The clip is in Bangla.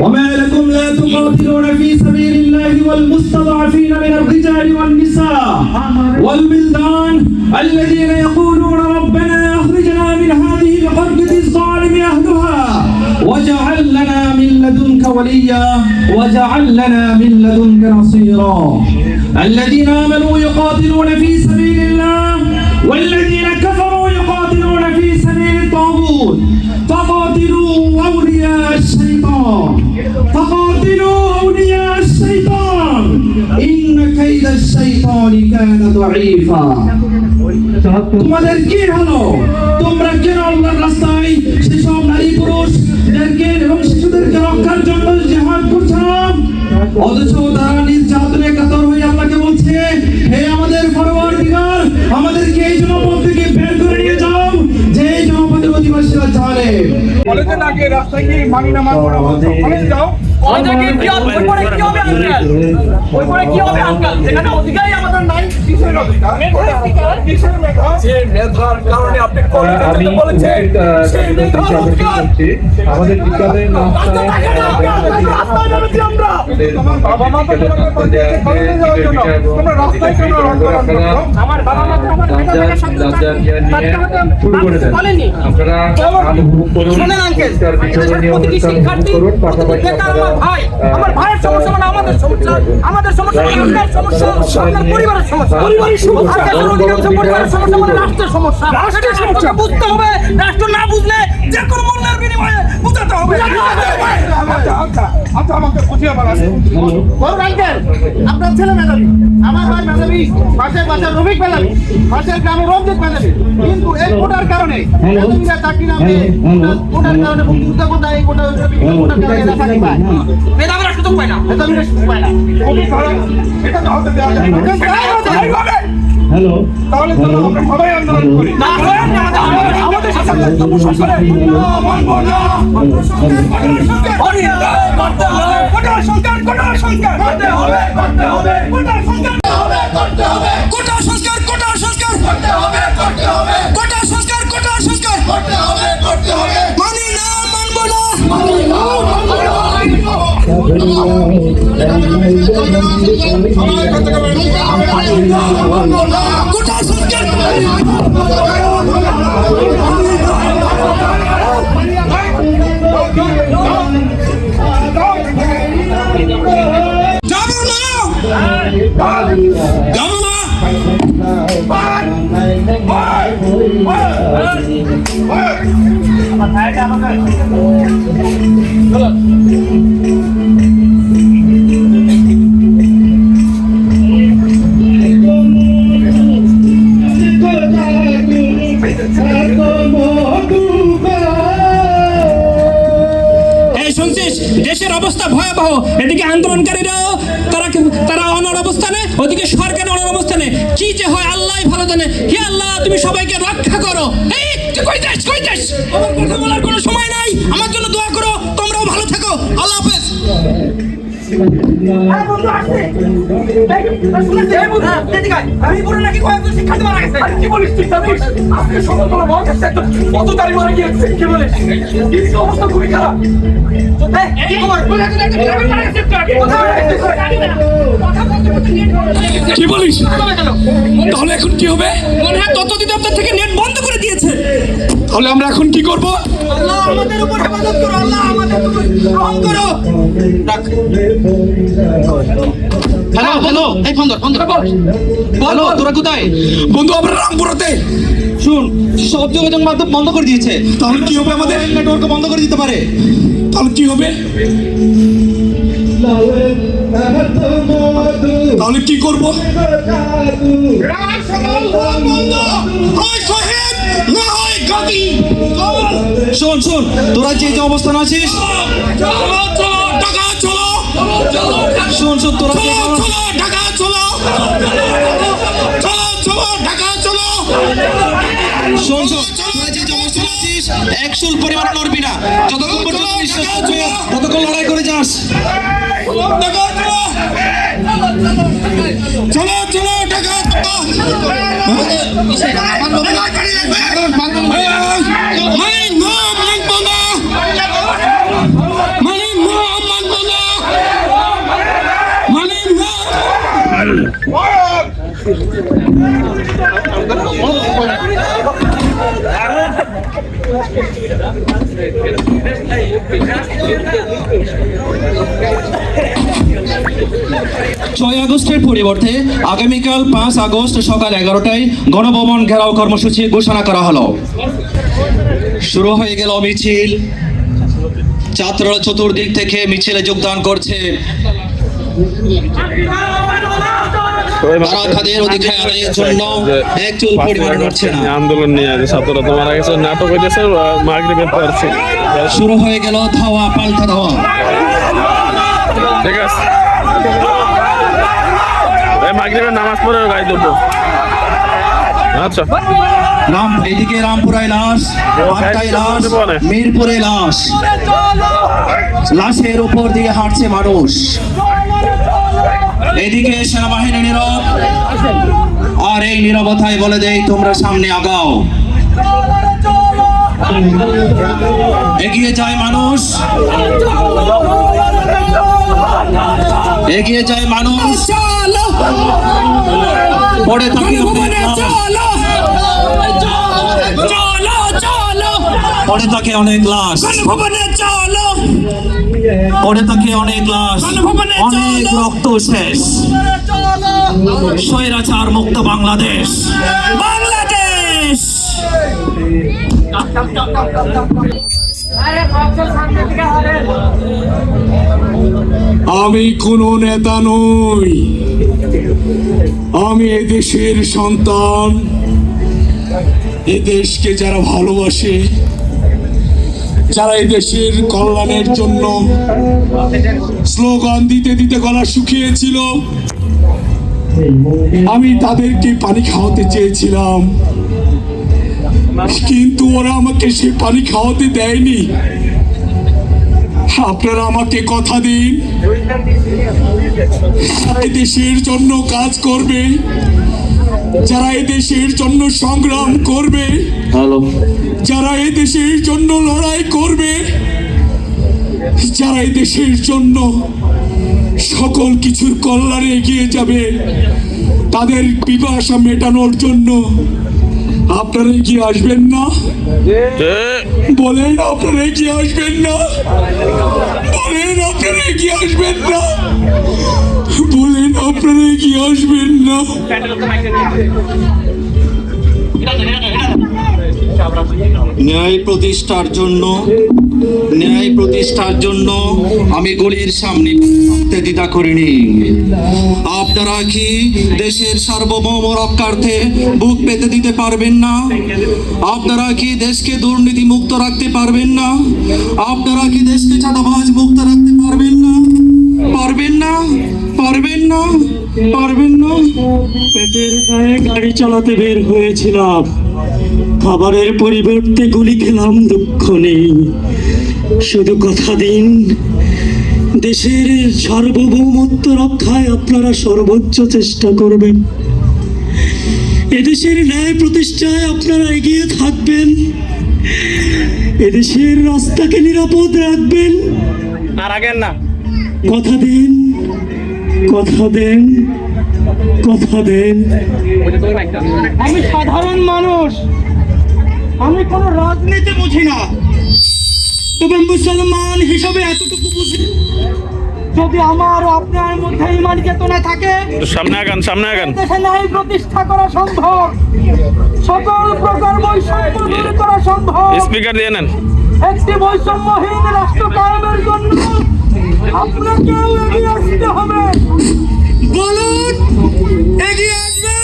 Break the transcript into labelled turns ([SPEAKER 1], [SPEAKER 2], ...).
[SPEAKER 1] وما لكم لا تقاتلون في سبيل الله والمستضعفين من الرجال والنساء والبلدان الذين يقولون ربنا أخرجنا من هذه القرية الظالم أهلها واجعل لنا من لدنك وليا واجعل لنا من لدنك نصيرا. الذين آمنوا يقاتلون في سبيل الله والذين فقاتلوا اولياء الشيطان ان كيد الشيطان كان ضعيفا তোমাদের কি হলো তোমরা কেন আল্লাহর রাস্তায় সেসব নারী পুরুষদেরকে এবং শিশুদেরকে রক্ষার জন্য জেহাদ করছিলাম অথচ তারা নির্যাতনে কাতর হয়ে আল্লাহকে বলছে হে আমাদের পরবর্তীকার আমাদেরকে এই জনপদ
[SPEAKER 2] কলেজের গিয়ে রাস্তায় কি মানি না মানবো না কলেজে যাও।
[SPEAKER 3] আমাদের
[SPEAKER 4] বিদ্যালয়ের
[SPEAKER 2] বাবা মা তো রাস্তায় কেন
[SPEAKER 3] আমার বাবা মা তো আমার
[SPEAKER 4] শুরু করে দেন আপনারা অনুভব করুন পাশাপাশি
[SPEAKER 3] ভাই আমার ভাইয়ের সমস্যা মানে আমাদের সমস্যা। আমাদের সমস্যা মানে আপনার সমস্যা আপনার পরিবারের সমস্যা। পরিবারের সমস্যা। পরিবারের সমস্যা মানে রাষ্ট্রের সমস্যা। রাষ্ট্রের সমস্যা। বুঝতে হবে। রাষ্ট্র না বুঝলে যে কোনো মূল্যের বিনিময়ে বুঝাতে হবে।
[SPEAKER 2] আচ্ছা, আচ্ছা, আচ্ছা,
[SPEAKER 5] আপনার ছেলে মেধাবী আমার ভাই মেধাবী পাশের বাসার রফিক মেধাবী পাশের গ্রামে রঞ্জিত মেধাবী। কিন্তু এই কোটার কারণে মেধাবীরা চাকরি না পেয়ে কোটা- কোটার কারণে এই কোটা কোটার কারণে এরা চাকরি পায়।
[SPEAKER 3] মেধাবীরা সুযোগ পায় না।
[SPEAKER 5] মেধাবীরা সুযোগ পায় না।
[SPEAKER 2] এটা হতে দেওয়া যায়।
[SPEAKER 4] হ্যালো
[SPEAKER 2] তাহলে সবাই আন্দোলন করি।
[SPEAKER 3] আমাদের সাথে
[SPEAKER 2] কোটা সংস্কার, কোটা সংস্কার। করতে হবে, করতে হবে।
[SPEAKER 6] আমার কথা বলার কোনো সময় নাই! আমার জন্য দোয়া করো তোমরাও ভালো থাকো আল্লাহ হাফেজ
[SPEAKER 3] আমি পুরো নাকি কয়েকজন শিক্ষার্থী মারা গেছে
[SPEAKER 2] কি বলিস? তুই জানিস? আজকে সমতল মহাকাশ একটা কত তারি মারা গিয়েছে কি বলিস এই অবস্থা খুবই খারাপ
[SPEAKER 3] কি
[SPEAKER 6] বলিস তাহলে এখন কি হবে? মনে হয় তত্ত্ব অধিদপ্তর থেকে নেট বন্ধ করে দিয়েছে। তাহলে আমরা এখন কি করব?
[SPEAKER 3] আল্লাহ আমাদের উপর হেফাজত করো আল্লাহ আমাদের রহম করো।
[SPEAKER 5] হ্যালো হ্যালো এই ফোন ধর ফোন ধর। বলো তোরা কোথায়?
[SPEAKER 6] বন্ধু আমরা রামপুরতে।
[SPEAKER 5] শুন সব যোগাযোগ মাধ্যম বন্ধ করে দিয়েছে।
[SPEAKER 6] তাহলে কি হবে আমাদের?
[SPEAKER 5] নেটওয়ার্ক বন্ধ করে দিতে পারে।
[SPEAKER 6] তাহলে কি হবে? তাহলে কি করব? না হয় গাদি
[SPEAKER 5] শোন শোন তোরা যে যে অবস্থান আছিস
[SPEAKER 6] চলো চলো ঢাকা চলো
[SPEAKER 5] শোন শোন তোরা যে
[SPEAKER 6] চলো চলো ঢাকা চলো চলো চলো ঢাকা চলো
[SPEAKER 5] শোন শোন তোরা যে যে অবস্থান আছিস একশোল পরিমাণ নড়বি না। যতক্ষণ পর্যন্ত নিঃশ্বাস ততক্ষণ লড়াই করে যাস।
[SPEAKER 6] চলো চলো চলো ঢাকা মানে
[SPEAKER 1] ছয় আগস্টের পরিবর্তে আগামীকাল পাঁচ আগস্ট সকাল এগারোটায় গণভবন ঘেরাও কর্মসূচি ঘোষণা করা হলো। শুরু হয়ে গেল মিছিল। ছাত্ররা চতুর্দিক থেকে মিছিলে যোগদান করছে। তাদের অধিকার আদায়ের জন্য এক চুল পরিমাণ নড়ছে না।
[SPEAKER 7] আন্দোলন নিয়ে আছে ছাত্ররা তো মারা গেছে নাটক হইতেছে মাগরিবের পারছে
[SPEAKER 1] শুরু হয়ে গেল ধাওয়া পাল্টা ধাওয়া।
[SPEAKER 7] ঠিক আছে। মাগরিবের নামাজ পড়ে গাই দেবো আচ্ছা।
[SPEAKER 1] রাম এদিকে রামপুরায় লাশ লাশ মিরপুরে লাশ। লাশের উপর দিয়ে হাঁটছে মানুষ। এদিকে সেনাবাহিনী নীরব। আর এই নীরবতায় বলে দেই, তোমরা সামনে আগাও। এগিয়ে যায় মানুষ। এগিয়ে যায় মানুষ। পড়ে থাকে পড়ে থাকে অনেক লাশ। পড়ে থাকে অনেক লাশ? অনেক রক্ত শেষ। স্বৈরাচার মুক্ত বাংলাদেশ। বাংলাদেশ!
[SPEAKER 8] আমি কোনো নেতা নই। আমি এদেশের সন্তান। এদেশকে যারা ভালোবাসে যারা এদেশের কল্যাণের জন্য স্লোগান দিতে দিতে গলা শুকিয়েছিল, আমি তাদেরকে পানি খাওয়াতে চেয়েছিলাম। কিন্তু ওরা আমাকে সে পানি খাওয়াতে দেয়নি। আপনারা আমাকে কথা দিন। এই দেশের জন্য কাজ করবে, যারা এই দেশের জন্য সংগ্রাম করবে যারা এই দেশের জন্য লড়াই করবে, যারা এই দেশের জন্য সকল কিছুর কল্যাণে এগিয়ে যাবে, তাদের পিপাসা মেটানোর জন্য আপনারা এগিয়ে আসবেন না? বলেন আপনারা এগিয়ে আসবেন না? বলেন আপনারা এগিয়ে আসবেন না? বলেন আপনারা এগিয়ে আসবেন না?
[SPEAKER 1] ন্যায় প্রতিষ্ঠার জন্য, ন্যায় প্রতিষ্ঠার জন্য আমি গলির সামনে থাকতে দ্বিধা করিনি। আপনারা কি দেশের সার্বভৌম রক্ষার্থে বুক পেতে দিতে পারবেন না? আপনারা কি দেশকে দুর্নীতি মুক্ত রাখতে পারবেন না? আপনারা কি দেশকে চাঁদাবাজ মুক্ত রাখতে পারবেন না? পারবেন না? পারবেন না? পারবেন না?
[SPEAKER 9] পেটের গায়ে গাড়ি চালাতে বের হয়েছিলাম। খাবারের পরিবর্তে গুলি খেলাম দুঃখ নেই। শুধু কথা দিন দেশের সার্বভৌমত্ব রক্ষায় আপনারা সর্বোচ্চ চেষ্টা করবেন। এদেশের ন্যায় প্রতিষ্ঠায় আপনারা এগিয়ে থাকবেন। এদেশের রাস্তাকে নিরাপদ রাখবেন।
[SPEAKER 3] আর আগের না।
[SPEAKER 9] কথা দিন কথা দেন কথা দেন।
[SPEAKER 3] আমি সাধারণ মানুষ। আমি কোনো রাজনীতি বুঝি না। তবে মুসলমান হিসাবে এতটুকু বুঝি। যদি আমার আপনার মধ্যে ইমান চেতনা থাকে
[SPEAKER 7] সামনে আগান সামনে আগান।
[SPEAKER 3] দেশে ন্যায় প্রতিষ্ঠা করা সম্ভব। সকল প্রকার বৈষম্য দূর করা সম্ভব।
[SPEAKER 7] স্পিকার দিয়ে নেন।
[SPEAKER 3] একটি বৈষম্যহীন রাষ্ট্র কায়েমের জন্য আপনাকেও এগিয়ে আসতে হবে। বলুন এগিয়ে আসবেন?